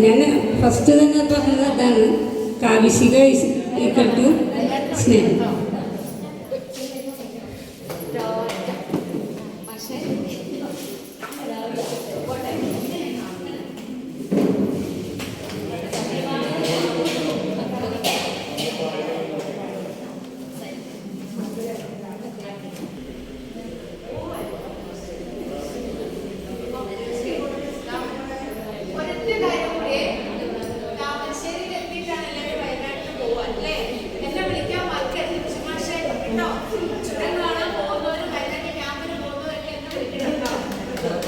ഞാൻ ഫസ്റ്റ് തന്നെ പറഞ്ഞത് അതാണ്. കാവിശിക ഇക്കട്ടു സ്നേഹം ഒരൊറ്റ കാര്യം കൂടി താമരശ്ശേരിയിൽ എത്തിയിട്ടാണ് എല്ലാവരും വയനാട്ടിൽ പോവുക അല്ലേ എന്നെ വിളിക്കാൻ മറക്കരുത് സുമാഷേ കേട്ടോ ചുരം കാണാൻ പോകുന്നവരും വയനാട്ടിൽ ക്യാമ്പിന് പോകുന്നവരൊക്കെ എന്നെ വിളിക്കണം കേട്ടോ താമരശ്ശേരിയിൽ നാല് കിലോമീറ്റർ ഉള്ളു കൂടുതൽ നല്ല എല്ലും കപ്പയും നല്ല നെല്ലിന്റെ കള്ള്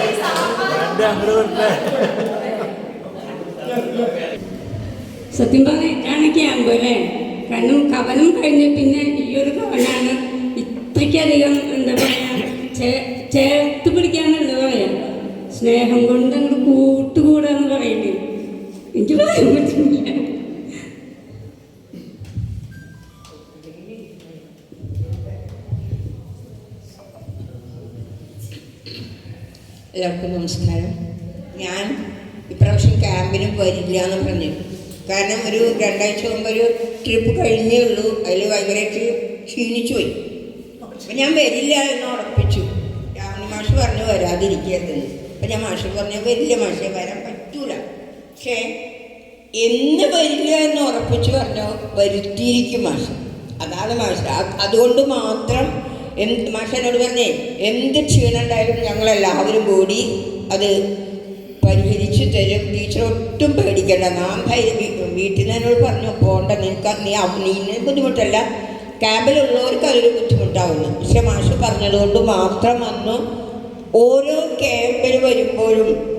സത്യം പറഞ്ഞാണ് ക്യാമ്പ് അല്ലേ? കാരണം കവനം കഴിഞ്ഞ പിന്നെ ഈ ഒരു കവനാണ് ഇത്രയ്ക്കധികം എന്താ പറയുക ചേ- ചേർത്ത് പിടിക്കാന്നുള്ളത് പറയാം. സ്നേഹം കൊണ്ട് അങ്ങോട്ട് കൂട്ടുകൂടാന്ന് പറയില്ലേ എനിക്ക് പറയാൻ പറ്റുന്നില്ല നമസ്കാരം. ഞാൻ ഇപ്രാവശ്യം ക്യാമ്പിന് വരില്ല എന്ന് പറഞ്ഞു. കാരണം ഒരു രണ്ടാഴ്ച മുമ്പ് ഒരു ട്രിപ്പ് കഴിഞ്ഞേ ഉള്ളൂ. അതിൽ ഭയങ്കരമായിട്ട് ക്ഷീണിച്ചു പോയി. അപ്പം ഞാൻ വരില്ല എന്ന് ഉറപ്പിച്ചു. രാവണി മാഷ് പറഞ്ഞു വരാതിരിക്കരുതെന്ന് അപ്പം ഞാൻ മാഷ് പറഞ്ഞു വരില്ല മാഷെ വരാൻ പറ്റൂല. പക്ഷേ എന്ന് വരില്ല എന്ന് ഉറപ്പിച്ചു പറഞ്ഞോ വരുത്തിയിരിക്കും മാഷ്. അതാണ് മാഷ്. അതുകൊണ്ട് മാത്രം എന്ത് മാഷനോട് പറഞ്ഞേ? എന്ത് ക്ഷീണമുണ്ടായാലും ഞങ്ങളെല്ലാവരും കൂടി അത് പരിഹരിച്ചു തരും. ടീച്ചർ ഒട്ടും പേടിക്കണ്ട. നാം ധൈര്യം വീട്ടിൽ നിന്ന് എന്നോട് പറഞ്ഞു പോകണ്ട നിനക്ക് നീ നീന് ബുദ്ധിമുട്ടല്ല. ക്യാമ്പിലുള്ളവർക്ക് അതൊരു ബുദ്ധിമുട്ടാവുന്നു. പക്ഷെ മാഷ് പറഞ്ഞതുകൊണ്ട് മാത്രം വന്നു. ഓരോ ക്യാമ്പിൽ വരുമ്പോഴും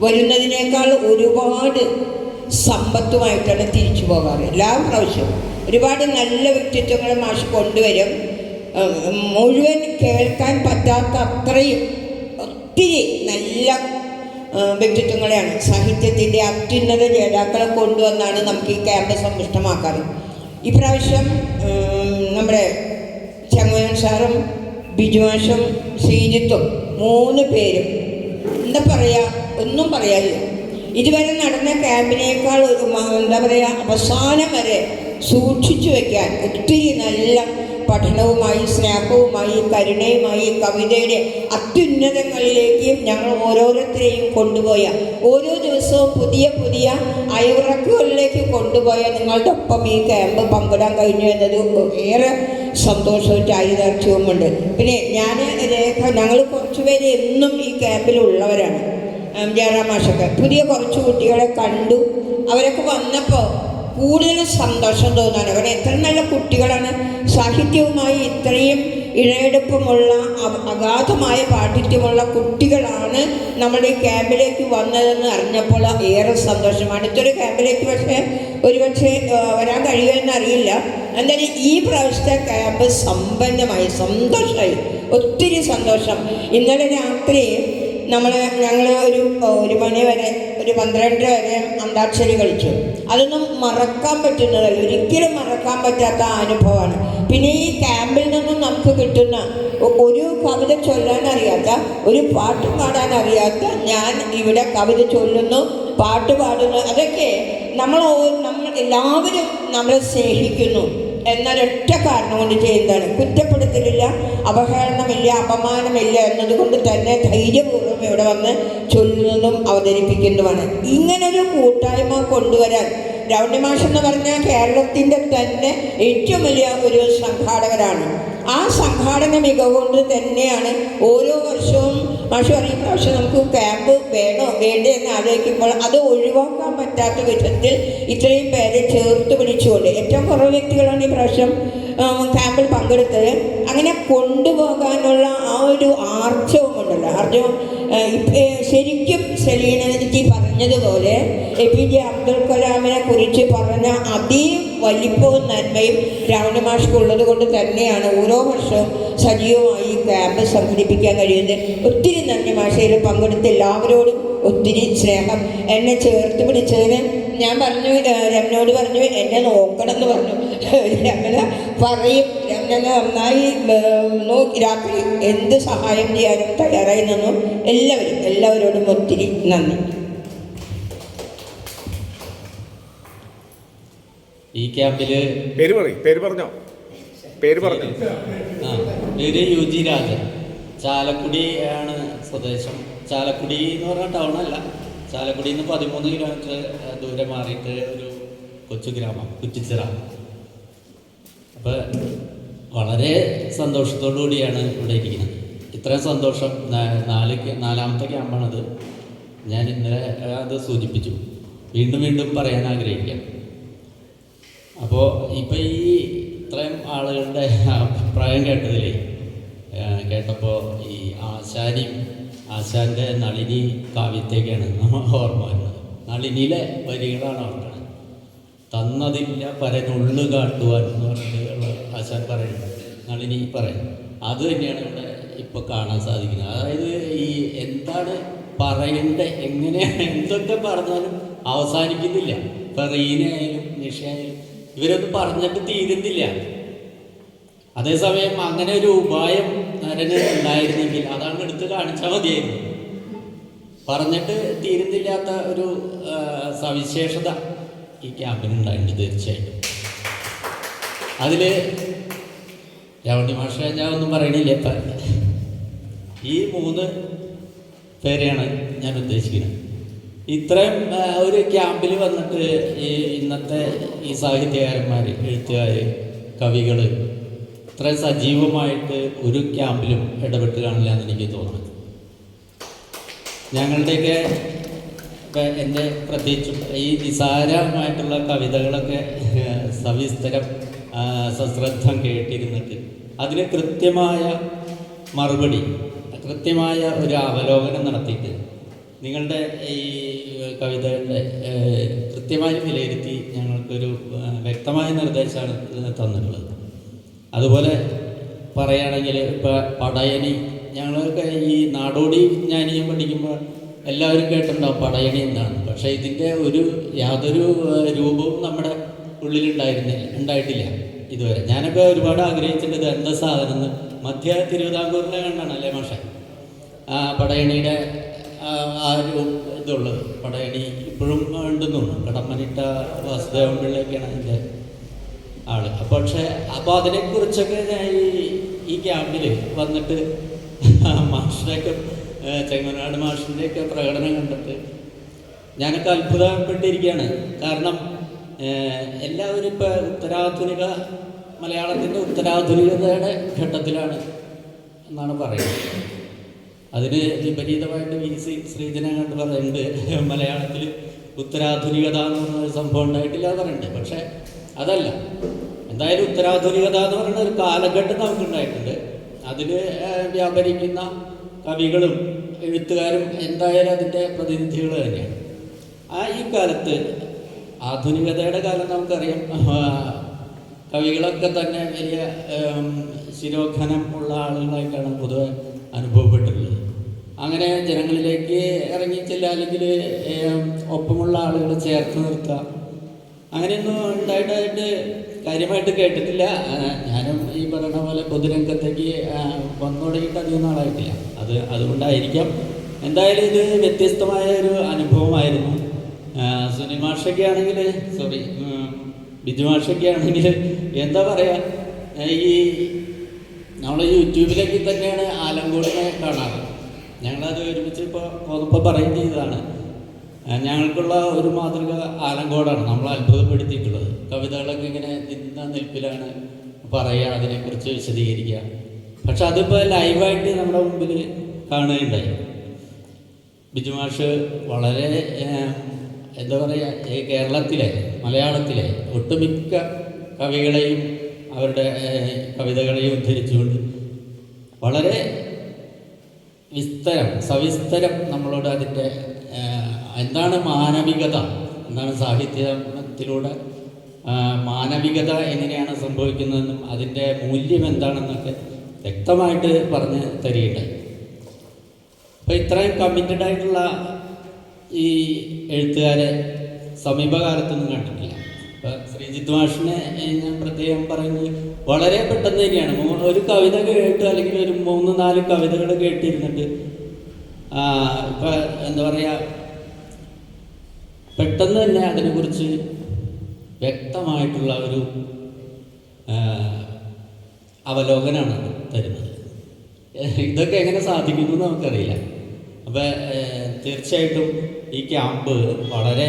വരുന്നതിനേക്കാൾ ഒരുപാട് സമ്പത്തുമായിട്ടാണ് തിരിച്ചു പോകാറ്. എല്ലാ പ്രാവശ്യവും ഒരുപാട് നല്ല വ്യക്തിത്വങ്ങൾ മാഷ് കൊണ്ടുവരും. മുഴുവൻ കേൾക്കാൻ പറ്റാത്ത അത്രയും ഒത്തിരി നല്ല വ്യക്തിത്വങ്ങളെയാണ്. സാഹിത്യത്തിന്റെ അത്യുന്നത ജേതാക്കളെ കൊണ്ടുവന്നാണ് നമുക്ക് ഈ ക്യാമ്പ് സമ്പുഷ്ടമാക്കാറ്. ഇപ്രാവശ്യം നമ്മുടെ ചങ്ങോയൻ സാറും ബിജുമാഷും ശ്രീജിത്തും മൂന്ന് പേരും എന്താ പറയുക ഒന്നും പറയാനില്ല. ഇതുവരെ നടന്ന ക്യാമ്പിനേക്കാൾ എന്താ പറയുക അവസാനം വരെ സൂക്ഷിച്ചു വയ്ക്കാൻ ഒത്തിരി നല്ല പഠനവുമായി സ്നേഹവുമായി കരുണയുമായി കവിതയുടെ അത്യുന്നതങ്ങളിലേക്കും ഞങ്ങൾ ഓരോരുത്തരെയും കൊണ്ടുപോയ ഓരോ ദിവസവും പുതിയ പുതിയ അയവിറക്കുകളിലേക്ക് കൊണ്ടുപോയ നിങ്ങളുടെ ഒപ്പം ഈ ക്യാമ്പ് പങ്കിടാൻ കഴിഞ്ഞു എന്നത് ഏറെ സന്തോഷവും ചാരിതാർത്ഥ്യവുമുണ്ട്. പിന്നെ ഞാൻ രേഖ ഞങ്ങൾ കുറച്ചുപേര് എന്നും ഈ ക്യാമ്പിലുള്ളവരാണ് ജയറാം മാഷൊക്കെ. പുതിയ കുറച്ച് കുട്ടികളെ കണ്ടു. അവരൊക്കെ വന്നപ്പോൾ കൂടുതൽ സന്തോഷം തോന്നാണ് അവർ എത്ര നല്ല കുട്ടികളാണ്. സാഹിത്യവുമായി ഇത്രയും ഇഴയെടുപ്പമുള്ള അഗാധമായ പാഠിത്യമുള്ള കുട്ടികളാണ് നമ്മുടെ ക്യാമ്പിലേക്ക് വന്നതെന്ന് അറിഞ്ഞപ്പോൾ ഏറെ സന്തോഷമാണ്. ഇത്തൊരു ക്യാമ്പിലേക്ക് പക്ഷേ ഒരുപക്ഷെ വരാൻ കഴിയുമെന്ന് അറിയില്ല എന്തായാലും ഈ പ്രാവശ്യത്തെ ക്യാമ്പ് സമ്പന്നമായി സന്തോഷമായി. ഒത്തിരി സന്തോഷം. ഇന്നലെ രാത്രി നമ്മൾ ഞങ്ങൾ ഒരു ഒരു മണി വരെ ഒരു പന്ത്രണ്ട് വരെ അന്താക്ഷരി കളിച്ചു. അതൊന്നും മറക്കാൻ പറ്റുന്നതല്ല. ഒരിക്കലും മറക്കാൻ പറ്റാത്ത അനുഭവമാണ്. പിന്നെ ഈ ക്യാമ്പിൽ നിന്നും നമുക്ക് കിട്ടുന്ന ഒരു കവിത ചൊല്ലാൻ അറിയാത്ത ഒരു പാട്ട് പാടാൻ അറിയാത്ത ഞാൻ ഇവിടെ കവിത ചൊല്ലുന്നു പാട്ട് പാടുന്നു. അതൊക്കെ നമ്മൾ നമ്മൾ എല്ലാവരും നമ്മളെ സ്നേഹിക്കുന്നു. എന്നൊരൊറ്റ കാരണം കൊണ്ട് ചെയ്യുന്നതാണ് കുറ്റപ്പെടുത്തലില്ല അവഹേളനമില്ല അപമാനമില്ല എന്നതുകൊണ്ട് തന്നെ ധൈര്യപൂർവം ഇവിടെ വന്ന് ചൊല്ലുന്നതും അവതരിപ്പിക്കുന്നതുമാണ്. ഇങ്ങനൊരു കൂട്ടായ്മ കൊണ്ടുവരാൻ രൗണ്യമാഷ് എന്ന് പറഞ്ഞാൽ കേരളത്തിന്റെ തന്നെ ഏറ്റവും വലിയ ഒരു സംഘാടകരാണ്. ആ സംഘാടന മികവുകൊണ്ട് തന്നെയാണ് ഓരോ വർഷവും മാഷ് പറയും പ്രാവശ്യം നമുക്ക് ക്യാമ്പ് വേണോ? വേണ്ടേ എന്ന് ആലോചിക്കുമ്പോൾ അത് ഒഴിവാക്കാൻ പറ്റാത്ത വിധത്തിൽ ഇത്രയും പേരെ ചേർത്ത് പിടിച്ചുകൊണ്ട് ഏറ്റവും കുറവ് വ്യക്തികളാണ് ഈ പ്രാവശ്യം ക്യാമ്പിൽ പങ്കെടുത്തത്. അങ്ങനെ കൊണ്ടുപോകാനുള്ള ആ ഒരു ആർജവും ഉണ്ടല്ലോ ആർജവം ശരിക്കും സെലീനജി പറഞ്ഞതുപോലെ എ പി ജെ അബ്ദുൽ കലാമിനെ കുറിച്ച് പറഞ്ഞ അതേ വലിപ്പവും നന്മയും രാവണ കൊണ്ട് തന്നെയാണ് ഓരോ വർഷവും സജീവമായി ക്യാമ്പ് സംഘടിപ്പിക്കാൻ കഴിയുന്നത്. ഒത്തിരി നന്ദി മാഷയിൽ പങ്കെടുത്ത എല്ലാവരോടും ഒത്തിരി സ്നേഹം എന്നെ ചേർത്ത് പിടിച്ചതിന് ഞാൻ പറഞ്ഞു രമനോട് പറഞ്ഞു എന്നെ നോക്കണം എന്ന് പറഞ്ഞു. രമന പറയും രമന നന്നായി നോക്കി രാത്രി എന്ത് സഹായം ചെയ്യാനും തയ്യാറായി നിന്നു എല്ലാവരും എല്ലാവരോടും ഒത്തിരി നന്ദി. ഈ ക്യാമ്പിൽ പേര് പറയും പേര് പറഞ്ഞോ? പേര് പറഞ്ഞോ? ആ പേര് യു ജി രാജൻ. ചാലക്കുടി ആണ് സ്വദേശം. ചാലക്കുടി എന്ന് പറഞ്ഞ അല്ല. ചാലക്കുടിയിൽ നിന്ന് പതിമൂന്ന് കിലോമീറ്റർ ദൂരെ മാറിയിട്ട് ഒരു കൊച്ചു ഗ്രാമം കുറ്റിച്ചിറ. അപ്പോൾ വളരെ സന്തോഷത്തോടു കൂടിയാണ് ഇവിടെ ഇരിക്കുന്നത്. ഇത്രയും സന്തോഷം നാല് നാലാമത്തെ ക്യാമ്പാണത് ഞാൻ ഇന്നലെ അത് സൂചിപ്പിച്ചു. വീണ്ടും വീണ്ടും പറയാൻ ആഗ്രഹിക്കാം. അപ്പോൾ ഇപ്പം ഈ ഇത്രയും ആളുകളുടെ അഭിപ്രായം കേട്ടതിലേ കേട്ടപ്പോൾ ഈ ആശാരി ആശാന്റെ നളിനി കാവ്യത്തേക്കാണ് നമ്മൾ ഓർമ്മ വരുന്നത്. നളിനിയിലെ വരികളാണ് ഓർക്കുന്നത് തന്നതില്ല പരനുള്ളു കാട്ടുവാൻ എന്ന് പറഞ്ഞിട്ട് ആശാൻ പറയുന്നത് നളിനി പറയും അത് തന്നെയാണ് ഇവിടെ ഇപ്പോൾ കാണാൻ സാധിക്കുന്നത്. അതായത് ഈ എന്താണ് പറയണ്ടേ എങ്ങനെയാണ് എന്തൊക്കെ പറഞ്ഞാലും അവസാനിക്കുന്നില്ല. ഇപ്പം റീനയായാലും നിഷയായാലും ഇവരൊന്നും പറഞ്ഞിട്ട് തീരുന്നില്ല. അതേസമയം അങ്ങനെ ഒരു ഉപായം നരന് ഉണ്ടായിരുന്നെങ്കിൽ അതങ്ങ് എടുത്ത് കാണിച്ചാൽ മതിയായിരുന്നു. പറഞ്ഞിട്ട് തീരുന്നില്ലാത്ത ഒരു സവിശേഷത ഈ ക്യാമ്പിനുണ്ടായിട്ടുണ്ട് തീർച്ചയായിട്ടും. അതിൽ രവണി മാഷ ഞാൻ ഒന്നും പറയണില്ല ഇപ്പം. ഈ മൂന്ന് പേരെയാണ് ഞാൻ ഉദ്ദേശിക്കുന്നത്. ഇത്രയും ഒരു ക്യാമ്പിൽ വന്നിട്ട് ഈ ഇന്നത്തെ ഈ സാഹിത്യകാരന്മാർ എഴുത്തുകാർ കവികൾ ഇത്രയും സജീവമായിട്ട് ഒരു ക്യാമ്പിലും ഇടപെട്ട് കാണില്ല എന്ന് എനിക്ക് തോന്നുന്നു ഞങ്ങളുടെയൊക്കെ എന്റെ പ്രത്യേകിച്ചും ഈ നിസാരമായിട്ടുള്ള കവിതകളൊക്കെ സവിസ്തരം സശ്രദ്ധം കേട്ടിരുന്നിട്ട് അതിന് കൃത്യമായ മറുപടി കൃത്യമായ ഒരു അവലോകനം നടത്തിയിട്ട് നിങ്ങളുടെ ഈ കവിതകളുടെ കൃത്യമായി വിലയിരുത്തി ഞങ്ങൾക്കൊരു വ്യക്തമായ നിർദ്ദേശമാണ് തന്നിട്ടുള്ളത്. അതുപോലെ പറയുകയാണെങ്കിൽ ഇപ്പോൾ പടയണി ഞങ്ങളൊക്കെ ഈ നാടോടി ജ്ഞാനിയും പഠിക്കുമ്പോൾ എല്ലാവരും കേട്ടിട്ടുണ്ടാവും പടയണി എന്താണ് പക്ഷേ ഇതിന്റെ ഒരു യാതൊരു രൂപവും നമ്മുടെ ഉള്ളിലുണ്ടായിരുന്നില്ല ഉണ്ടായിട്ടില്ല ഇതുവരെ. ഞാനൊക്കെ ഒരുപാട് ആഗ്രഹിച്ചിട്ടുണ്ട് ഇത് എന്താ സാധനം മധ്യ തിരുവിതാംകൂറിനെ കണ്ടാണ് അല്ലേ മാഷെ? ആ പടയണിയുടെ ആ ഒരു ഇതുള്ളത്. പടയണി ഇപ്പോഴും ഉണ്ടെന്നുള്ളൂ കടമ്മനിട്ട വാസുദേവൻ പിള്ളയൊക്കെയാണ് അതിന്റെ ആൾ പക്ഷെ അപ്പോൾ അതിനെക്കുറിച്ചൊക്കെ ഞാൻ ഈ ഈ ക്യാമ്പിൽ വന്നിട്ട് മാഷിന്റെയൊക്കെ ചെങ്ങനാട് മാഷിന്റെയൊക്കെ പ്രകടനം കണ്ടിട്ട് ഞാനൊക്കെ അത്ഭുതപ്പെട്ടിരിക്കുകയാണ്. കാരണം എല്ലാവരും ഇപ്പോൾ ഉത്തരാധുനിക മലയാളത്തിന്റെ ഉത്തരാധുനികതയുടെ ഘട്ടത്തിലാണ് എന്നാണ് പറയുന്നത്. അതിന് വിപരീതമായിട്ട് വി സി ശ്രീജന കണ്ട് പറയുന്നുണ്ട് മലയാളത്തിൽ ഉത്തരാധുനികത എന്ന് പറഞ്ഞ സംഭവം ഉണ്ടായിട്ടില്ല പറയുന്നുണ്ട്. പക്ഷേ അതല്ല. എന്തായാലും ഉത്തരാധുനികത എന്ന് പറയുന്ന ഒരു കാലഘട്ടം നമുക്കുണ്ടായിട്ടുണ്ട്. അതിൽ വ്യാപരിക്കുന്ന കവികളും എഴുത്തുകാരും എന്തായാലും അതിന്റെ പ്രതിനിധികൾ തന്നെയാണ്. ആ ഈ കാലത്ത് ആധുനികതയുടെ കാലം നമുക്കറിയാം. കവികളൊക്കെ തന്നെ വലിയ ശിരോഖനം ഉള്ള ആളുകളായിട്ടാണ് പൊതുവെ അനുഭവപ്പെട്ടിട്ടുള്ളത്. അങ്ങനെ ജനങ്ങളിലേക്ക് ഇറങ്ങിച്ചില്ല അല്ലെങ്കിൽ ഒപ്പമുള്ള ആളുകൾ ചേർത്ത് നിർത്തുക അങ്ങനെയൊന്നും ഉണ്ടായിട്ടായിട്ട് കാര്യമായിട്ട് കേട്ടിട്ടില്ല. ഞാനും ഈ പറയുന്ന പോലെ പൊതുരംഗത്തേക്ക് വന്നു തുടങ്ങിയിട്ട് അധികം നാളായിട്ടില്ല. അത് അതുകൊണ്ടായിരിക്കാം. എന്തായാലും ഇത് വ്യത്യസ്തമായ ഒരു അനുഭവമായിരുന്നു. സുനി മാഷൊക്കെ ആണെങ്കിൽ സോറി ബിജു മാഷൊക്കെ ആണെങ്കിൽ എന്താ പറയുക ഈ നമ്മൾ യൂട്യൂബിലേക്ക് തന്നെയാണ് ആലങ്കോടിനെ കാണാറ്. ഞങ്ങളത് ഒരുമിച്ച് ഇപ്പോൾ പോകുമ്പോൾ പറയുകയും ചെയ്തതാണ്. ഞങ്ങൾക്കുള്ള ഒരു മാതൃക ആലങ്കോടാണ്. നമ്മൾ അത്ഭുതപ്പെടുത്തിയിട്ടുള്ളത്. കവിതകളൊക്കെ ഇങ്ങനെ നിന്ന നിൽപ്പിലാണ് പറയുക അതിനെക്കുറിച്ച് വിശദീകരിക്കുക. പക്ഷെ അതിപ്പോൾ ലൈവായിട്ട് നമ്മുടെ മുമ്പിൽ കാണുകയുണ്ടായി. ബിജുമാഷ് വളരെ എന്താ പറയുക ഈ കേരളത്തിലെ മലയാളത്തിലെ ഒട്ടുമിക്ക കവികളെയും അവരുടെ കവിതകളെയും ഉദ്ധരിച്ചുകൊണ്ട് വളരെ വിസ്തരം സവിസ്തരം നമ്മളോട് അതിന്റെ എന്താണ് മാനവികത? എന്താണ് സാഹിത്യത്തിലൂടെ? മാനവികത എങ്ങനെയാണ് സംഭവിക്കുന്നതെന്നും അതിന്റെ മൂല്യം എന്താണെന്നൊക്കെ വ്യക്തമായിട്ട് പറഞ്ഞ് തരികയുണ്ടായി. അപ്പോൾ ഇത്രയും കമ്മിറ്റഡ് ആയിട്ടുള്ള ഈ എഴുത്തുകാരെ സമീപകാലത്തൊന്നും കണ്ടിട്ടില്ല. ഇപ്പോൾ ശ്രീജിത്ത് മാഷിനെ ഞാൻ പ്രത്യേകം പറയുന്നത് വളരെ പെട്ടെന്ന് തന്നെയാണ്. ഒരു കവിത കേട്ട് അല്ലെങ്കിൽ ഒരു മൂന്ന് നാല് കവിതകൾ കേട്ടിരുന്നിട്ട് ഇപ്പം എന്താ പറയുക പെട്ടെന്ന് തന്നെ അതിനെക്കുറിച്ച് വ്യക്തമായിട്ടുള്ള ഒരു അവലോകനമാണ് തരുന്നത്. ഇതൊക്കെ എങ്ങനെ സാധിക്കുന്നു നമുക്കറിയില്ല. അപ്പോൾ തീർച്ചയായിട്ടും ഈ ക്യാമ്പ് വളരെ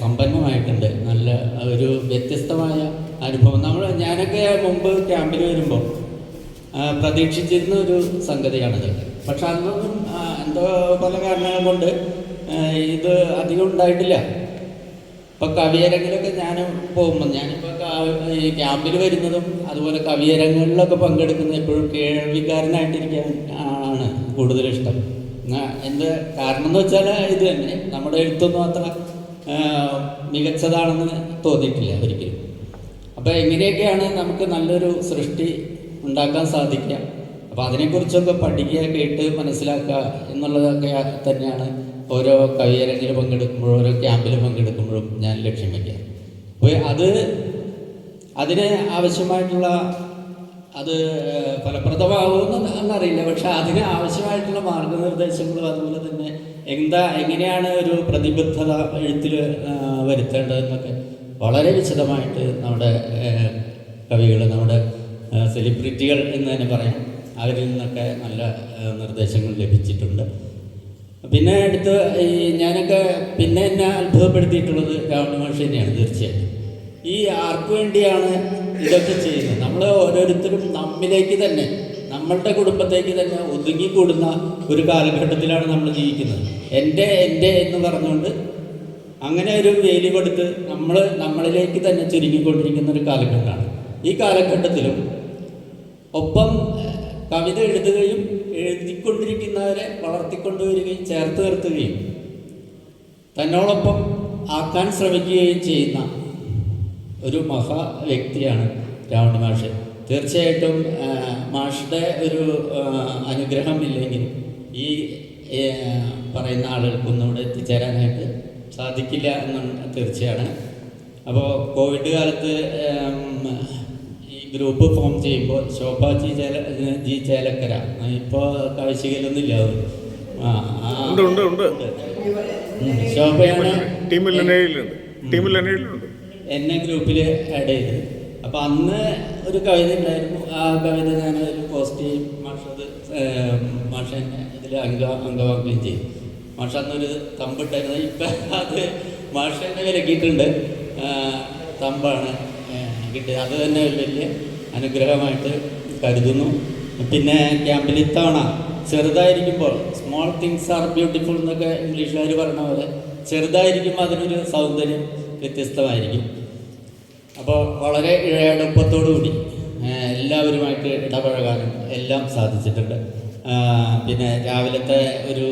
സമ്പന്നമായിട്ടുണ്ട്. നല്ല ഒരു വ്യത്യസ്തമായ അനുഭവം. നമ്മൾ ഞാനൊക്കെ മുമ്പ് ക്യാമ്പിൽ വരുമ്പോൾ പ്രതീക്ഷിച്ചിരുന്ന ഒരു സംഗതിയാണിത്. പക്ഷെ അന്നൊന്നും എന്തോ പല കാരണങ്ങൾ കൊണ്ട് ഇത് അധികം ഉണ്ടായിട്ടില്ല ഇപ്പൊ കവിയരങ്ങിലൊക്കെ ഞാൻ പോകുമ്പോൾ ഞാനിപ്പോൾ ഈ ക്യാമ്പിൽ വരുന്നതും അതുപോലെ കവിയരങ്ങളിലൊക്കെ പങ്കെടുക്കുന്നത് എപ്പോഴും കേൾവിക്കാരനായിട്ടിരിക്കാൻ ആണ് ആ, എന്ത് കാരണം എന്ന് വെച്ചാൽ ഇത് തന്നെ. നമ്മുടെ എഴുത്തൊന്നും അത്ര മികച്ചതാണെന്ന് തോന്നിയിട്ടില്ല ഒരിക്കലും. അപ്പോൾ എങ്ങനെയൊക്കെയാണ് നമുക്ക് നല്ലൊരു സൃഷ്ടി ഉണ്ടാക്കാൻ സാധിക്കുക? അപ്പോൾ അതിനെക്കുറിച്ചൊക്കെ പഠിക്കുക കേട്ട് മനസ്സിലാക്കുക എന്നുള്ളതൊക്കെ തന്നെയാണ് ഓരോ കവിയരങ്ങിൽ പങ്കെടുക്കുമ്പോഴും ഓരോ ക്യാമ്പിൽ പങ്കെടുക്കുമ്പോഴും ഞാൻ ലക്ഷ്യം വയ്ക്കുക അപ്പോൾ അത് അതിന് ആവശ്യമായിട്ടുള്ള അത് ഫലപ്രദമാകുമെന്ന് എന്നറിയില്ല. പക്ഷെ അതിന് ആവശ്യമായിട്ടുള്ള മാർഗനിർദ്ദേശങ്ങളും അതുപോലെ തന്നെ എന്താ എങ്ങനെയാണ് ഒരു പ്രതിബദ്ധത എഴുത്തിൽ വരുത്തേണ്ടതെന്നൊക്കെ വളരെ വിശദമായിട്ട് നമ്മുടെ കവികൾ നമ്മുടെ സെലിബ്രിറ്റികൾ എന്ന് തന്നെ പറയാം. അവരിൽ നിന്നൊക്കെ നല്ല നിർദ്ദേശങ്ങൾ ലഭിച്ചിട്ടുണ്ട്. പിന്നെ അടുത്ത് ഈ ഞാനൊക്കെ പിന്നെ എന്നെ അത്ഭുതപ്പെടുത്തിയിട്ടുള്ളത് രാവണ മാഷ് തന്നെയാണ് തീർച്ചയായിട്ടും. ഈ ആർക്ക് വേണ്ടിയാണ് ഇതൊക്കെ ചെയ്യുന്നത്? നമ്മൾ ഓരോരുത്തരും നമ്മിലേക്ക് തന്നെ നമ്മളുടെ കുടുംബത്തേക്ക് തന്നെ ഒതുങ്ങിക്കൂടുന്ന ഒരു കാലഘട്ടത്തിലാണ് നമ്മൾ ജീവിക്കുന്നത്. എന്റെ എന്റെ എന്ന് പറഞ്ഞുകൊണ്ട് അങ്ങനെ ഒരു വേലി കൊടുത്ത് നമ്മൾ നമ്മളിലേക്ക് തന്നെ ചുരുങ്ങിക്കൊണ്ടിരിക്കുന്ന ഒരു കാലഘട്ടമാണ്. ഈ കാലഘട്ടത്തിലും ഒപ്പം കവിത എഴുതുകയും എഴുതിക്കൊണ്ടിരിക്കുന്നവരെ വളർത്തിക്കൊണ്ടുവരികയും ചേർത്ത് നിർത്തുകയും തന്നോടൊപ്പം ആക്കാൻ ശ്രമിക്കുകയും ചെയ്യുന്ന ഒരു മഹാ വ്യക്തിയാണ് രാവണ മാഷ്. തീർച്ചയായിട്ടും ആ, ഒരു അനുഗ്രഹം ഇല്ലെങ്കിൽ ഈ പറയുന്ന ആളുകൾക്കൊന്നും ഇവിടെ എത്തിച്ചേരാനായിട്ട് സാധിക്കില്ല എന്നാണ് തീർച്ചയാണ്. അപ്പോൾ കോവിഡ് കാലത്ത് ഗ്രൂപ്പ് ഫോം ചെയ്യുമ്പോൾ ശോഭ ജി ചേല ജി ചേലക്കര. ഇപ്പോൾ കാഴ്ചയിലൊന്നും ഇല്ല ഉണ്ട് ഉണ്ട് ശോഭയാണ് ടീമിൽ ടീമിൽ എണ്ണയിലുണ്ട് എന്നെ ഗ്രൂപ്പിൽ ആഡ് ചെയ്ത്. അപ്പൊ അന്ന് ഒരു കവിത ഉണ്ടായിരുന്നു. ആ കവിത ഞാൻ അതിൽ പോസ്റ്റ് ചെയ്യും. മാഷത് മാഷ ഇതിൽ അംഗ അംഗമാക്കുകയും ചെയ്യും. മാഷ അന്നൊരു തമ്പിട്ടായിരുന്നു ഇപ്പം അത് മാഷ എന്നെ വിലക്കിയിട്ടുണ്ട്. തമ്പാണ്. കിട്ടിയത് അത് തന്നെ വലിയ അനുഗ്രഹമായിട്ട് കരുതുന്നു. പിന്നെ ക്യാമ്പിൽ ഇത്തവണ ചെറുതായിരിക്കുമ്പോൾ സ്മോൾ തിങ്സ് ആർ ബ്യൂട്ടിഫുൾ എന്നൊക്കെ ഇംഗ്ലീഷുകാർ പറഞ്ഞ പോലെ ചെറുതായിരിക്കുമ്പോൾ അതിനൊരു സൗന്ദര്യം വ്യത്യസ്തമായിരിക്കും. അപ്പോൾ വളരെ ഇഴയടുപ്പത്തോടുകൂടി കൂടി എല്ലാവരുമായിട്ട് ഇടപഴകാനും എല്ലാം സാധിച്ചിട്ടുണ്ട്. പിന്നെ രാവിലത്തെ ഒരു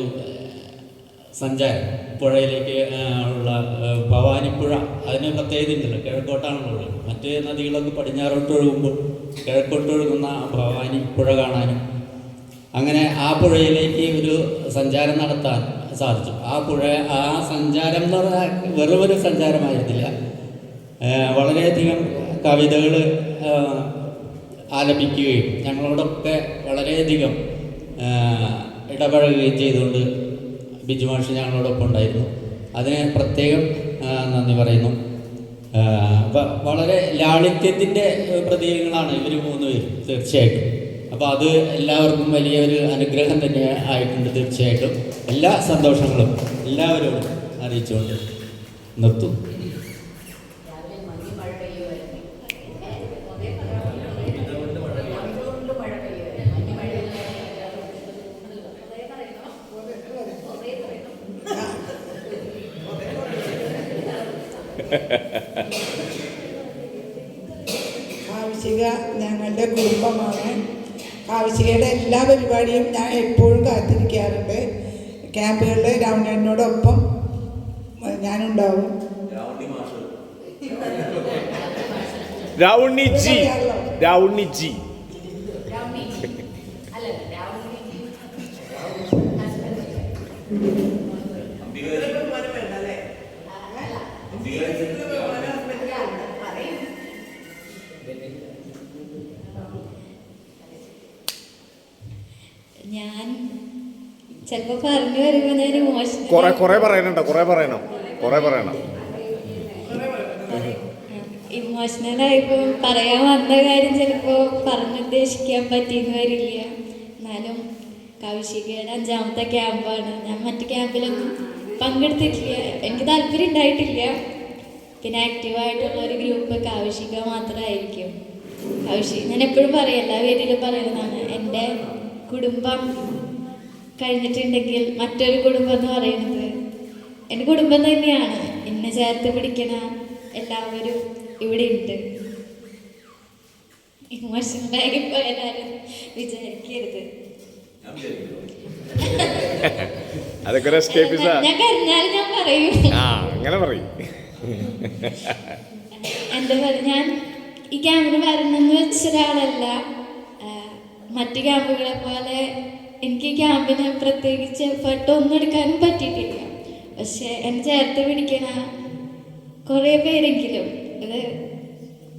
സഞ്ചാരം. പുഴയിലേക്ക് ഉള്ള ഭവാനിപ്പുഴ. അതിന് പ്രത്യേകത ഉണ്ടല്ലോ കിഴക്കോട്ടാണുള്ളത്. മറ്റ് നദികളൊക്കെ പടിഞ്ഞാറോട്ട് ഒഴുകുമ്പോൾ കിഴക്കോട്ട് ഒഴുകുന്ന ഭവാനി പുഴ കാണാനും അങ്ങനെ ആ പുഴയിലേക്ക് ഒരു സഞ്ചാരം നടത്താൻ സാധിച്ചു. ആ പുഴ ആ സഞ്ചാരം എന്ന് പറഞ്ഞാൽ വെറും സഞ്ചാരമായിരുന്നില്ല. വളരെയധികം കവിതകൾ ആലപിക്കുകയും ഞങ്ങളോടൊക്കെ വളരെയധികം ഇടപഴകുകയും ചെയ്തുകൊണ്ട് ബിജു മാഷ് ഞങ്ങളോടൊപ്പം ഉണ്ടായിരുന്നു. അതിന് പ്രത്യേകം നന്ദി പറയുന്നു. അപ്പം വളരെ ലാളിത്യത്തിന്റെ പ്രതീകങ്ങളാണ് ഇവർ മൂന്ന് പേരും തീർച്ചയായിട്ടും. അപ്പോൾ അത് എല്ലാവർക്കും വലിയൊരു അനുഗ്രഹം തന്നെ ആയിട്ടുണ്ട് തീർച്ചയായിട്ടും. എല്ലാ സന്തോഷങ്ങളും എല്ലാവരോടും അറിയിച്ചുകൊണ്ട് നിർത്തുന്നു രാവിലെ മഞ്ഞ് മഴ പെയ്യുമായിരുന്നു അതുകൊണ്ട് മഴ പെയ്യുമായിരുന്നു മഞ്ഞ് മഴ അതേ പറയുന്നു അതേ പറയുന്നു കാവിശിക ഞങ്ങളുടെ കുടുംബമാണ് കാവിശികയുടെ എല്ലാ പരിപാടിയും ഞാൻ എപ്പോഴും കാത്തിരിക്കാറുണ്ട് ക്യാമ്പുകളിൽ രാവണനോടൊപ്പം ഞാനുണ്ടാവും. രാവുണ്ണി ജി. രാവുണ്ണി ജി. കുറെ കുറെ പറയണുണ്ടോ കുറെ പറയണം കൊറേ പറയണം. ഇമോഷണലായിപ്പോ പറയാൻ വന്ന കാര്യം ചിലപ്പോ പറഞ്ഞുദ്ദേശിക്കാൻ പറ്റിയെന്ന് വരില്ല. എന്നാലും കൗശികയുടെ അഞ്ചാമത്തെ ക്യാമ്പാണ്. ഞാൻ മറ്റു ക്യാമ്പിലൊന്നും പങ്കെടുത്തിട്ടില്ല. എനിക്ക് താല്പര്യം ഉണ്ടായിട്ടില്ല. പിന്നെ ആക്റ്റീവായിട്ടുള്ള ഒരു ഗ്രൂപ്പ് കൗശിക മാത്രമായിരിക്കും കൗശിക ഞാൻ എപ്പോഴും പറയും എല്ലാ വേദിയിലും പറയുന്നതാണ് എന്റെ കുടുംബം കഴിഞ്ഞിട്ടുണ്ടെങ്കിൽ മറ്റൊരു കുടുംബം എന്ന് പറയുന്നത് എന്റെ കുടുംബം തന്നെയാണ്. എന്നെ ചേർത്ത് പിടിക്കണ എല്ലാവരും ഇവിടെ ഉണ്ട് പോയാലും വിചാരിക്കരുത്. അതൊക്കെ ഞാൻ കരഞ്ഞാൽ ഞാൻ പറയും. അങ്ങനെ പറയും. എന്താ പറയുക ഞാൻ ഈ ക്യാമ്പിന് വരുന്നെന്ന് വെച്ചൊരാളല്ല. മറ്റു ക്യാമ്പുകളെ പോലെ എനിക്ക് ക്യാമ്പിന് പ്രത്യേകിച്ച് എഫേർട്ട് ഒന്നും എടുക്കാനും പറ്റിയിട്ടില്ല. പക്ഷെ എന്നെ ചേർത്ത് പിടിക്കണ കുറേ പേരെങ്കിലും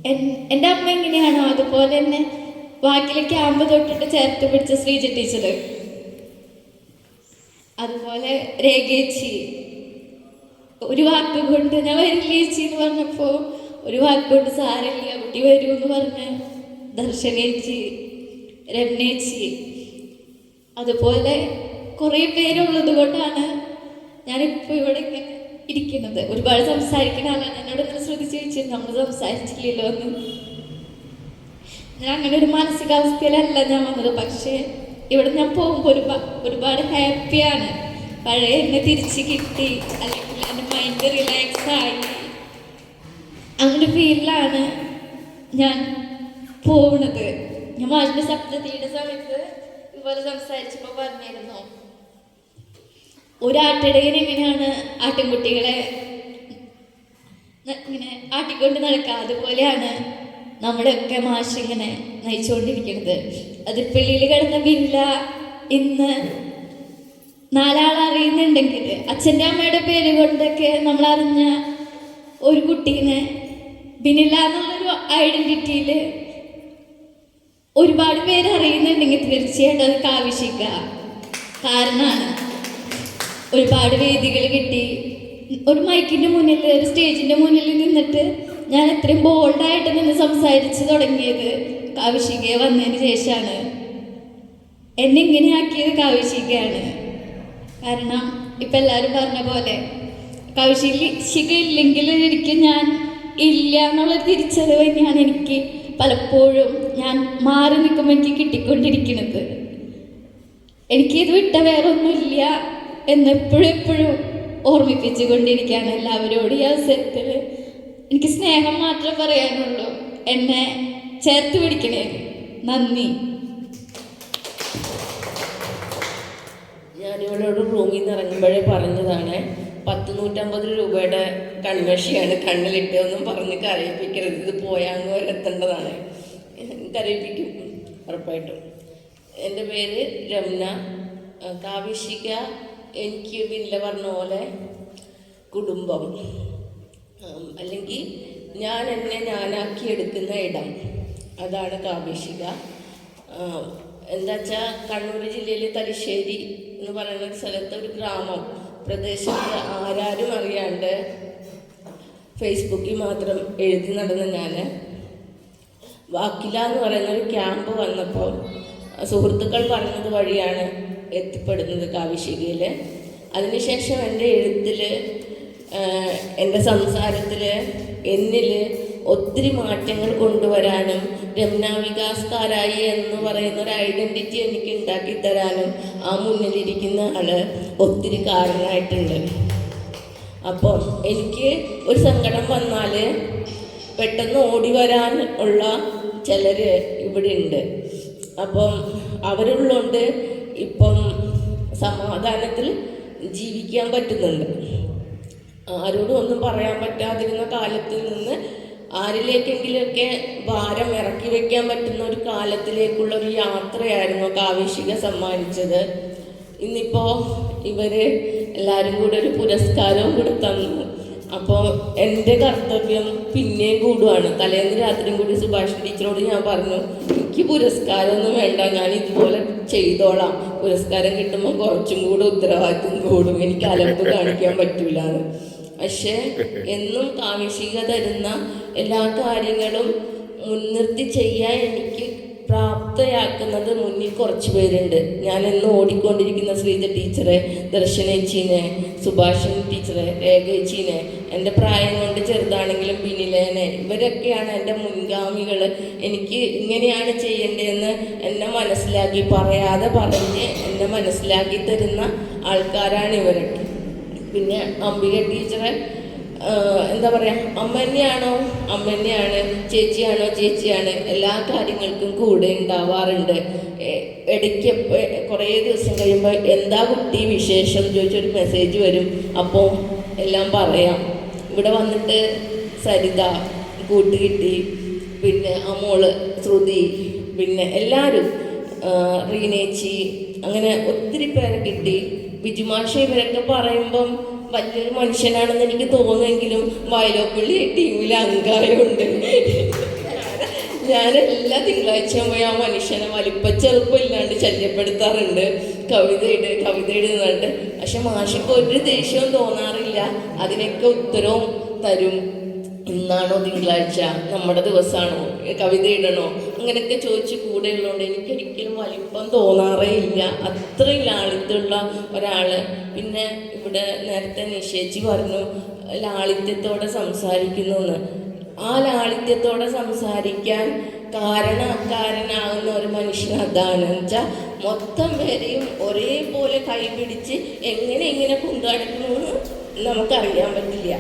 എൻ- എന്റെ അമ്മ എങ്ങനെയാണോ അതുപോലെ തന്നെ ബാക്കിലെ ക്യാമ്പ് തൊട്ടിട്ട് ചേർത്ത് പിടിച്ച ശ്രീജ ടീച്ചർ അതുപോലെ രേഖേച്ചി. ഒരു വാക്ക് കൊണ്ട് ഞാൻ വരില്ല ചേച്ചി എന്ന് പറഞ്ഞപ്പോൾ ഒരു വാക്ക് കൊണ്ട് സാരമില്ല കുട്ടി വരൂ എന്ന് പറഞ്ഞ് ദർശനേച്ചി രമണേച്ചി അതുപോലെ കുറേ പേരുള്ളത് കൊണ്ടാണ് ഞാനിപ്പോൾ ഇവിടെ ഇങ്ങനെ ഇരിക്കുന്നത്. ഒരുപാട് സംസാരിക്കുന്ന ആളാണ്. എന്നോട് ഇങ്ങനെ ശ്രദ്ധിച്ച് ചോദിച്ചു നമ്മൾ സംസാരിച്ചില്ലല്ലോ എന്ന്. ഞാൻ അങ്ങനെ ഒരു മാനസികാവസ്ഥയിലല്ല ഞാൻ വന്നത്. പക്ഷേ ഇവിടെ ഞാൻ പോകുമ്പോൾ ഒരുപാട് ഒരുപാട് ഹാപ്പിയാണ് പഴയ എന്നെ തിരിച്ച് കിട്ടി. അല്ലെങ്കിൽ എന്റെ മൈൻഡ് റിലാക്സ് ആയി. അങ്ങനെ ഫീലിലാണ് ഞാൻ പോകുന്നത് ഞാൻ മാഷിന്റെ ശബ്ദത്തിയുടെ സമയത്ത് ഇതുപോലെ സംസാരിച്ചപ്പോൾ പറഞ്ഞിരുന്നു. ഒരാട്ടിടയൻ എങ്ങനെയാണ് ആട്ടിൻകുട്ടികളെ ഇങ്ങനെ ആട്ടിക്കൊണ്ട് നടക്കുക? അതുപോലെയാണ് നമ്മളൊക്കെ മാഷ് ഇങ്ങനെ നയിച്ചുകൊണ്ടിരിക്കുന്നത്. അത് പിള്ളിയിൽ കിടന്ന ബില്ല ഇന്ന് നാലാൾ അറിയുന്നുണ്ടെങ്കിൽ അച്ഛന്റെ അമ്മയുടെ പേര് കൊണ്ടൊക്കെ നമ്മൾ അറിഞ്ഞ ഒരു കുട്ടീനെ ബിനില എന്നുള്ളൊരു ഐഡന്റിറ്റിയിൽ ഒരുപാട് പേര് അറിയുന്നുണ്ടെങ്കിൽ തീർച്ചയായിട്ടും അത് കാവിഷിക്ക കാരണമാണ് ഒരുപാട് വേദികൾ കിട്ടി. ഒരു മൈക്കിന്റെ മുന്നിൽ ഒരു സ്റ്റേജിന്റെ മുന്നിൽ നിന്നിട്ട് ഞാൻ അത്രയും ബോൾഡായിട്ട് നിന്ന് സംസാരിച്ച് തുടങ്ങിയത് കാവിഷിക വന്നതിന് ശേഷമാണ് എന്നെ ഇങ്ങനെയാക്കിയത് കാവിശികയാണ് കാരണം ഇപ്പം എല്ലാവരും പറഞ്ഞ പോലെ കൗശിക ഇല്ലെങ്കിൽ ഒരിക്കലും ഞാൻ ഇല്ല എന്നുള്ള തിരിച്ചറിവ് തന്നെയാണ് എനിക്ക് പലപ്പോഴും ഞാൻ മാറി നിൽക്കുമ്പോൾ എനിക്ക് കിട്ടിക്കൊണ്ടിരിക്കുന്നത്. എനിക്കിത് വിട്ട വേറെ ഒന്നുമില്ല എന്നെപ്പോഴും എപ്പോഴും ഓർമ്മിപ്പിച്ചു കൊണ്ടിരിക്കുകയാണ് എല്ലാവരോടും ഈ അവസരത്തിൽ. എനിക്ക് സ്നേഹം മാത്രമേ പറയാനുള്ളൂ. എന്നെ ചേർത്ത് പിടിക്കണേ. നന്ദി. ഞാനിവളോട് റൂമിൽ നിന്ന് ഇറങ്ങുമ്പോഴേ പറഞ്ഞതാണ് പത്ത് നൂറ്റമ്പത് രൂപയുടെ കൺമഷിയാണ് കണ്ണിലിട്ടതെന്നും പറഞ്ഞ് കരയിപ്പിക്കരുത്. ഇത് വരെ എത്തേണ്ടതാണ് കരയിപ്പിക്കും. ഉറപ്പായിട്ടും. എന്റെ പേര് രമ്ന കാവിശിക എനിക്ക് പിന്നെ പറഞ്ഞ പോലെ കുടുംബം. അല്ലെങ്കിൽ ഞാൻ എന്നെ ഞാനാക്കി എടുക്കുന്ന ഇടം. അതാണ് കാവിഷിക എന്താ വെച്ചാൽ കണ്ണൂർ ജില്ലയിലെ തലശ്ശേരി എന്ന് പറയുന്ന ഒരു സ്ഥലത്ത് ഒരു ഗ്രാമം. പ്രദേശത്ത് ആരാരും അറിയാണ്ട് ഫേസ്ബുക്കിൽ മാത്രം എഴുതി നടന്ന ഞാൻ വാക്കില എന്ന് പറയുന്ന ഒരു ക്യാമ്പ് വന്നപ്പോൾ സുഹൃത്തുക്കൾ പറഞ്ഞത് വഴിയാണ് എത്തിപ്പെടുന്നത് കാവിശികയിൽ അതിനുശേഷം എന്റെ എഴുത്തിൽ എന്റെ സംസാരത്തിൽ എന്നിൽ ഒത്തിരി മാറ്റങ്ങൾ കൊണ്ടുവരാനും രമണ വികാസ്കാരായി എന്ന് പറയുന്ന ഒരു ഐഡന്റിറ്റി എനിക്ക് ഉണ്ടാക്കി തരാനും ആ മുന്നിലിരിക്കുന്ന ആൾ ഒത്തിരി കാരണമായിട്ടുണ്ട്. അപ്പോൾ എനിക്ക് ഒരു സങ്കടം വന്നാൽ പെട്ടെന്ന് ഓടി വരാൻ ഉള്ള ചിലർ ഇവിടെ ഉണ്ട് അപ്പം അവരുള്ളതുകൊണ്ട് ഇപ്പം സമാധാനത്തിൽ ജീവിക്കാൻ പറ്റുന്നുണ്ട്. ആരോടും ഒന്നും പറയാൻ പറ്റാതിരുന്ന കാലത്തിൽ നിന്ന് ആരിലേക്കെങ്കിലുമൊക്കെ ഭാരം ഇറക്കി വെക്കാൻ പറ്റുന്ന ഒരു കാലത്തിലേക്കുള്ള ഒരു യാത്രയായിരുന്നു കാവേശിക സമ്മാനിച്ചത്. ഇന്നിപ്പോ ഇവർ എല്ലാവരും കൂടെ ഒരു പുരസ്കാരവും കൂടെ തന്നു. അപ്പോൾ എന്റെ കർത്തവ്യം പിന്നെയും കൂടുവാണ്. തലേന്ന് രാത്രിയും കൂടി സുഭാഷ് ടീച്ചറോട് ഞാൻ പറഞ്ഞു എനിക്ക് പുരസ്കാരമൊന്നും വേണ്ട ഞാൻ ഇതുപോലെ ചെയ്തോളാം. പുരസ്കാരം കിട്ടുമ്പോൾ കുറച്ചും കൂടെ ഉത്തരവാദിത്വം കൂടും. എനിക്ക് അലമ്പ് കാണിക്കാൻ പറ്റൂല എന്ന് പക്ഷേ എന്നും കാവിഷിക തരുന്ന എല്ലാ കാര്യങ്ങളും മുൻനിർത്തി ചെയ്യാൻ എനിക്ക് പ്രാപ്തയാക്കുന്നത് മുന്നിൽ കുറച്ച് പേരുണ്ട്. ഞാൻ എന്നും ഓടിക്കൊണ്ടിരിക്കുന്ന ശ്രീജ ടീച്ചറെ ദർശനേച്ചീനെ സുഭാഷൻ ടീച്ചറെ രേഖേച്ചീനെ എന്റെ പ്രായം കൊണ്ട് ചെറുതാണെങ്കിലും ബിനിലേനെ ഇവരൊക്കെയാണ് എന്റെ മുൻഗാമികൾ. എനിക്ക് ഇങ്ങനെയാണ് ചെയ്യേണ്ടതെന്ന് എന്നെ മനസ്സിലാക്കി പറയാതെ പറഞ്ഞ് എന്നെ മനസ്സിലാക്കി തരുന്ന ആൾക്കാരാണ് ഇവരൊക്കെ. പിന്നെ അംബിക ടീച്ചറെ എന്താ പറയുക അമ്മ തന്നെയാണോ? അമ്മ തന്നെയാണ്. ചേച്ചിയാണോ? ചേച്ചിയാണ്. എല്ലാ കാര്യങ്ങൾക്കും കൂടെ ഉണ്ടാവാറുണ്ട്. ഇടയ്ക്ക് കുറേ ദിവസം കഴിയുമ്പോൾ എന്താ കുട്ടി വിശേഷം ചോദിച്ചൊരു മെസ്സേജ് വരും. അപ്പോൾ എല്ലാം പറയാം. ഇവിടെ വന്നിട്ട് സരിത കൂട്ടുകിട്ടി പിന്നെ അമോൾ ശ്രുതി പിന്നെ എല്ലാവരും റീനേച്ചി അങ്ങനെ ഒത്തിരി പേരെ കിട്ടി. ബിജുമാഷ ഇവരൊക്കെ പറയുമ്പം വലിയൊരു മനുഷ്യനാണെന്ന് എനിക്ക് തോന്നുമെങ്കിലും വയലോപ്പള്ളി ടീമിൽ അംഗമായുണ്ട് ഞാൻ എല്ലാ തിങ്കളാഴ്ചയും പോയി ആ മനുഷ്യനെ വലിപ്പ ചെറുപ്പമില്ലാണ്ട് ശല്യപ്പെടുത്താറുണ്ട്. കവിത ഇട് കവിത ഇടുന്നുണ്ട് പക്ഷെ മാഷിക്ക് ഒരു ദേഷ്യവും തോന്നാറില്ല. അതിനൊക്കെ ഉത്തരവും തരും. ഇന്നാണോ തിങ്കളാഴ്ച? നമ്മുടെ ദിവസമാണോ? കവിത ഇടണോ അങ്ങനെയൊക്കെ ചോദിച്ച് കൂടെ ഉള്ളതുകൊണ്ട് എനിക്കൊരിക്കലും വലിപ്പം തോന്നാറേ ഇല്ല. അത്രയും ലാളിത്യമുള്ള ഒരാൾ പിന്നെ ഇവിടെ നേരത്തെ നിഷേച്ചി പറഞ്ഞു ലാളിത്യത്തോടെ സംസാരിക്കുന്നു ആ ലാളിത്യത്തോടെ സംസാരിക്കാൻ കാരണക്കാരനാകുന്ന ഒരു മനുഷ്യൻ അതാണ്. വെച്ചാൽ മൊത്തം പേരെയും ഒരേപോലെ കൈപിടിച്ച് എങ്ങനെ ഇങ്ങനെ കൊണ്ടുനടക്കണമെന്ന് നമുക്കറിയാൻ പറ്റില്ല.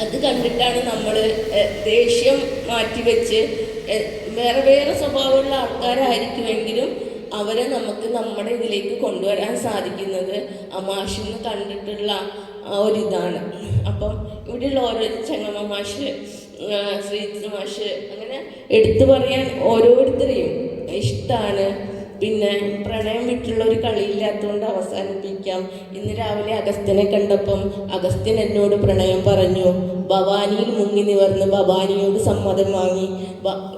അത് കണ്ടിട്ടാണ് നമ്മൾ ദേഷ്യം മാറ്റിവെച്ച് വേറെ വേറെ സ്വഭാവമുള്ള ആൾക്കാരായിരിക്കുമെങ്കിലും അവരെ നമുക്ക് നമ്മുടെ ഇതിലേക്ക് കൊണ്ടുവരാൻ സാധിക്കുന്നത് അമാഷിന്ന് കണ്ടിട്ടുള്ള ആ ഒരിതാണ്. അപ്പം ഇവിടെയുള്ള ഓരോ ചെങ്ങമ്മ മാഷ് ആ, മാഷ് അങ്ങനെ എടുത്തു പറയാൻ ഓരോരുത്തരെയും ഇഷ്ടമാണ് പിന്നെ പ്രണയം വിട്ടുള്ള ഒരു കളിയില്ലാത്തതുകൊണ്ട് അവസാനിപ്പിക്കാം. ഇന്ന് രാവിലെ അഗസ്ത്യനെ കണ്ടപ്പം അഗസ്ത്യൻ എന്നോട് പ്രണയം പറഞ്ഞു. ഭവാനിയിൽ മുങ്ങി നിവർന്ന് ഭവാനിയോട് സമ്മതം വാങ്ങി.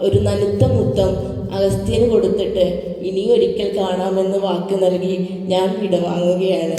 ഒരു നനുത്ത മുത്തം അഗസ്ത്യന് കൊടുത്തിട്ട് ഇനിയൊരിക്കൽ കാണാമെന്ന് വാക്ക് നൽകി. ഞാൻ വിടവാങ്ങുകയാണ്